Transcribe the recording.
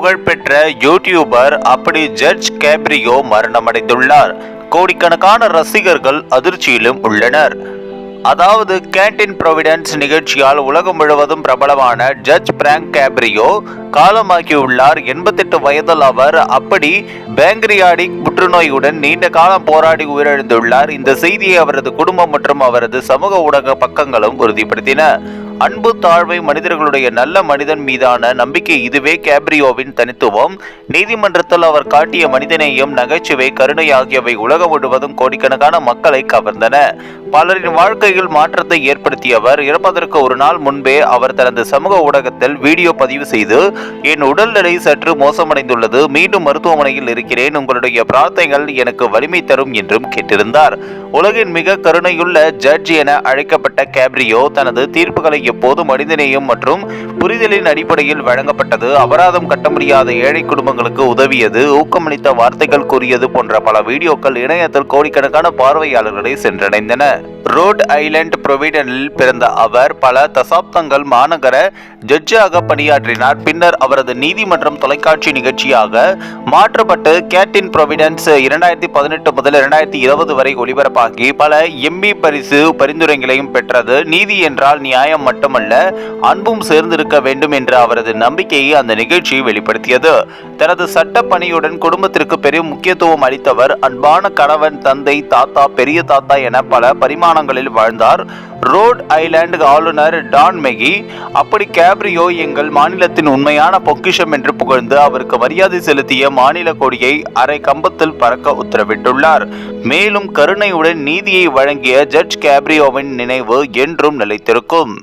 புகழ்பெற்ற யூடியூபர் அப்படி judge Caprio மரணமடைந்துள்ளார். கோடிக்கணக்கான ரசிகர்கள் அதிர்ச்சியிலும் உள்ளனர். அதாவது கேண்டீன் ப்ரொவிடன்ஸ் நிகழ்ச்சியால் உலகம் முழுவதும் பிரபலமான ஜட்ஜ் பிராங்க் கேப்ரியோ காலமாகியுள்ளார். எண்பத்தெட்டு வயதில் அவர் அப்படி பேங்கிரியாடிக் புற்றுநோயுடன் நீண்ட காலம் போராடி உயிரிழந்துள்ளார். இந்த செய்தியை அவரது குடும்பம் மற்றும் அவரது சமூக ஊடக பக்கங்களும் உறுதிப்படுத்தின. அன்பு தாழ்வை மனிதர்களுடைய நல்ல மனிதன் மீதான நம்பிக்கை இதுவே கேப்ரியோவின் தனித்துவம். நீதிமன்றத்தில் அவர் காட்டிய மனிதநேயம் நகைச்சுவை கருணை ஆகியவை உலகம் முழுவதும் கோடிக்கணக்கான மக்களை கவர்ந்தன. பலரின் வாழ்க்கையில் மாற்றத்தை ஏற்படுத்தியவர். இறப்பதற்கு ஒரு நாள் முன்பே அவர் தனது சமூக ஊடகத்தில் வீடியோ பதிவு செய்து என் உடல்நிலை சற்று மோசமடைந்துள்ளது. மீண்டும் மருத்துவமனையில் இருக்கிறேன். உங்களுடைய பிரார்த்தனைகள் எனக்கு வலிமை தரும் என்றும் கேட்டிருந்தார். உலகின் மிக கருணையுள்ள ஜட்ஜ் என அழைக்கப்பட்ட கேப்ரியோ தனது தீர்ப்புகளை எப்போது மனிதநேயம் மற்றும் புரிதலின் அடிப்படையில் வழங்கப்பட்டது. அபராதம் கட்ட முடியாத ஏழை குடும்பங்களுக்கு உதவியது. ஊக்கமளித்த வார்த்தைகள் கூறியது போன்ற பல வீடியோக்கள் இணையத்தில் கோடிக்கணக்கான பார்வையாளர்களை சென்றடைந்தன. ரோட் ஐலண்ட் புரோவிடனில் பிறந்த அவர் பல தசாப்தங்கள் மாநகர ஜட்ஜாக பணியாற்றினார். பின்னர் அவரது நீதிமன்றம் தொலைக்காட்சி நிகழ்ச்சியாக மாற்றப்பட்டு கேட்டின் ப்ரொவிடன்ஸ் இரண்டாயிரத்தி பதினெட்டு முதல் இரண்டாயிரத்தி இருபது வரை ஒளிபரப்பாகி பல எம்பி பரிசு பரிந்துரைகளையும் பெற்றது. நீதி என்றால் நியாயம் மட்டுமல்ல அன்பும் சேர்ந்திருக்க வேண்டும் என்ற அவரது நம்பிக்கையை அந்த நிகழ்ச்சி வெளிப்படுத்தியது. தனது சட்ட பணியுடன் குடும்பத்திற்கு பெரும் முக்கியத்துவம் அளித்தவர். அன்பான கணவன் தந்தை தாத்தா பெரிய தாத்தா என பல பரிமாணங்களில் வாழ்ந்தார். ரோட் ஐலாண்டு ஆளுநர் டான் மெகி அப்படி கேப்ரியோ எங்கள் மாநிலத்தின் உண்மையான பொக்கிஷம் என்று புகழ்ந்து அவருக்கு மரியாதை செலுத்திய மாநில கொடியை அரை கம்பத்தில் பறக்க உத்தரவிட்டுள்ளார். மேலும் கருணையுடன் நீதியை வழங்கிய ஜட்ஜ் கேப்ரியோவின் நினைவு என்றும் நிலைத்திருக்கும்.